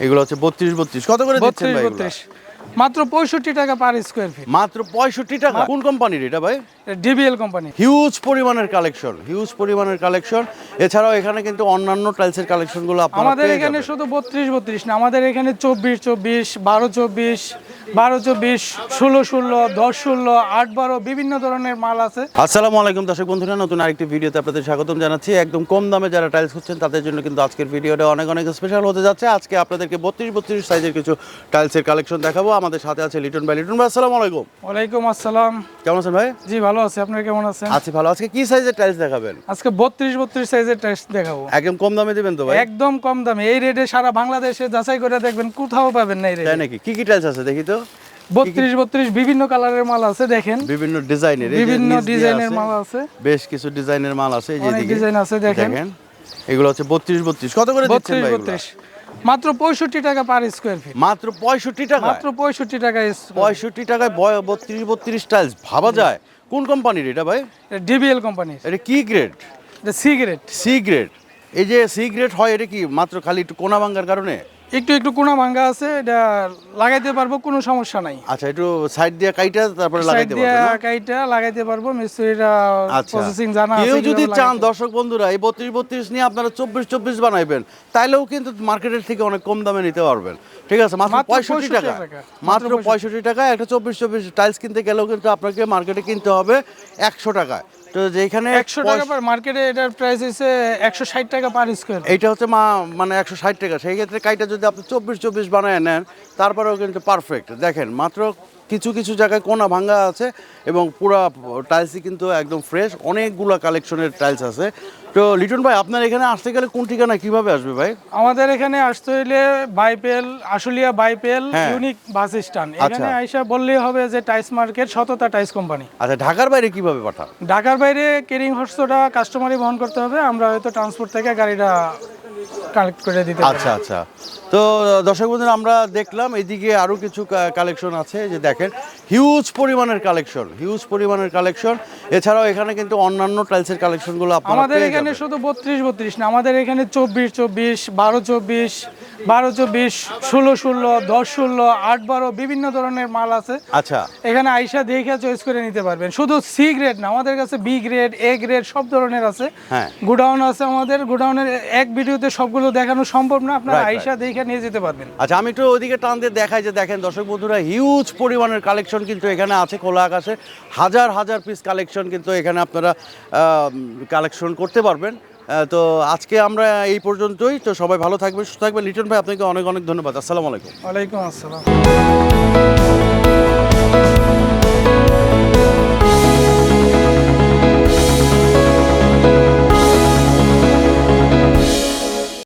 এগুলো হচ্ছে বত্রিশ বত্রিশ। কত করে দিচ্ছেন ভাই মাত্র পঁয়ষট্টি টাকা পার স্কোয়ার ফিট মাত্র পঁয়ষট্টি টাকা। কোন কোম্পানির এটা ভাই? ডিবিএল কোম্পানি হিউজ পরিমাণের কালেকশন হিউজ পরিমাণের কালেকশন এছাড়াও এখানে কিন্তু অন্যান্য টাইলসের কালেকশনগুলো আমাদের এখানে শুধু বত্রিশ বত্রিশ না আমাদের এখানে চব্বিশ চব্বিশ বারো চব্বিশ বারো চব্বিশ ষোলো ষোলো দশ ষোলো আট বারো বিভিন্ন ধরনের মাল আছে। আসসালামু আলাইকুম দর্শক বন্ধুরা নতুন আরেকটি ভিডিওতে আপনাদের স্বাগতম জানাচ্ছি। একদম কম দামে যারা টাইলস খুঁজছেন তাদের জন্য কিন্তু আজকের ভিডিওটা অনেক অনেক স্পেশাল হতে যাচ্ছে। আজকে আপনাদেরকে বত্রিশ বত্রিশ সাইজের কিছু টাইলসের কালেকশন দেখাবো। আমাদের সাথে আছে লিটন ভাই। লিটন ভাই আসসালামু আলাইকুম। ওয়ালাইকুম আসসালাম। কেমন আছেন ভাই? জি ভালো আছি। আপনার কেমন আছেন? আছি ভালো। আজকে কি সাইজের টাইলস দেখাবেন? আজকে বত্রিশ বত্রিশ সাইজের টেস্ট দেখাবো। একদম কম দামে দিবেন তো ভাই? একদম কম দামে। এই রেটে সারা বাংলাদেশে যাচাই করে দেখবেন কোথাও পাবেন না এই রেটে নাকি? কি কি টাইলস আছে দেখি তো? বত্রিশ বত্রিশ বিভিন্ন কালারের মাল আছে দেখেন। বিভিন্ন ডিজাইনের বিভিন্ন ডিজাইনের মাল আছে। বেশ কিছু ডিজাইনের মাল আছে এই যে ডিজাইন আছে দেখেন। এগুলো হচ্ছে বত্রিশ বত্রিশ। কত করে দিচ্ছেন ভাই মাত্র পঁয়ষট্টি টাকা পার স্কোয়ার ফিট মাত্র পঁয়ষট্টি টাকা মাত্র পঁয়ষট্টি টাকা পঁয়ষট্টি টাকায় বয়- বত্রিশ বত্রিশ টাইলস ভাবা যায়? কোন কোম্পানির এটা ভাই? ডিবিএল কোম্পানি এটা কি গ্রেড সিগারেট সি গ্রেড এই যে সি গ্রেড হয় এটা কি মাত্র খালি একটু কোনা ভাঙ্গার কারণে? একটু একটু কোনা ভাঙ্গা আছে এটা লাগাইতে পারব কোনো সমস্যা নাই। আচ্ছা একটু সাইড দিয়ে কাইটা তারপরে লাগাইতে দিয়ে পারবেন না? কাইটা লাগাইতে পারব মিস্ত্রিরা আচ্ছা। প্রসেসিং জানা আছে কেউ যদি চান দর্শক বন্ধুরা এই বত্রিশ বত্রিশ নিয়ে আপনারা চব্বিশ চব্বিশ বানাইবেন তাইলেও কিন্তু মার্কেটের থেকে অনেক কম দামে নিতে পারবেন। ঠিক আছে মাত্র মাত্র 65 টাকা। টাকা। মাত্র মাত্র পঁয়ষট্টি। টাকা একটা চব্বিশ চব্বিশ টাইলস কিনতে গেলেও কিন্তু আপনাকে মার্কেটে কিনতে হবে একশো টাকায়। তো যেখানে একশো টাকা পার মার্কেটে এটার প্রাইস একশো ষাট টাকা পার স্কয়ার এটা হচ্ছে মা মানে একশো ষাট টাকা। সেই ক্ষেত্রে কাইটা যদি আপনি চব্বিশ চব্বিশ বানায় নেন তারপরেও কিন্তু পারফেক্ট দেখেন মাত্র কিছু কিছু জায়গায় কোনা ভাঙ্গা আছে এবং পুরা টাইলসই কিন্তু একদম ফ্রেশ অনেকগুলো কালেকশনের টাইলস আছে। তো লিটন ভাই আপনার এখানে আসতে গেলে কোন ঠিকানা কীভাবে আসবে ভাই? আমাদের এখানে আসতে হইলে Baipail Ashulia Baipail. Unique bus stand. এখানে আইসা বললেই হবে যে টাইস মার্কেট সততা টাইস কোম্পানি আচ্ছা ঢাকার বাইরে কীভাবে পাঠান? ঢাকার বাইরে কেরিং খরচটা কাস্টমারই বহন করতে হবে। আমরা হয়তো ট্রান্সপোর্ট থেকে গাড়িটা কালেক্ট করে দিতে আচ্ছা আচ্ছা। তো দর্শক বন্ধুরা আমরা দেখলাম এদিকে আরও কিছু কালেকশন আছে যে দেখেন হিউজ পরিমাণের কালেকশন হিউজ পরিমাণের কালেকশন এছাড়াও এখানে কিন্তু অন্যান্য টাইলসের কালেকশনগুলো আমাদের এখানে শুধু বত্রিশ বত্রিশ না আমাদের এখানে চব্বিশ চব্বিশ বারো চব্বিশ বারো চব্বিশ ষোলো ষোলো দশ ষোলো আট বারো বিভিন্ন ধরনের মাল আছে। আচ্ছা। এখানে আইসা দেখে চয়েস করে নিতে পারবেন। শুধু সি গ্রেড না আমাদের কাছে বি গ্রেড এ গ্রেড সব ধরনের আছে। হ্যাঁ। গোডাউন আছে আমাদের। গোডাউনের এক ভিডিওতে সবগুলো দেখানো সম্ভব না আপনারা আইসা দেখে নিয়ে যেতে পারবেন। আচ্ছা আমি একটু ওইদিকে টান দিয়ে দেখাই যে দেখেন দর্শক বন্ধুরা হিউজ পরিমাণের কালেকশন কিন্তু এখানে আছে খোলা আকাশে। হাজার হাজার পিস কালেকশন কিন্তু এখানে আপনারা কালেকশন করতে পারবেন। তো আজকে আমরা এই পর্যন্তই। তো সবাই ভালো থাকবে সুস্থ থাকবে লিটন ভাই, আপনাকে অনেক অনেক ধন্যবাদ। আসসালামু আলাইকুম। ওয়ালাইকুম আসসালাম।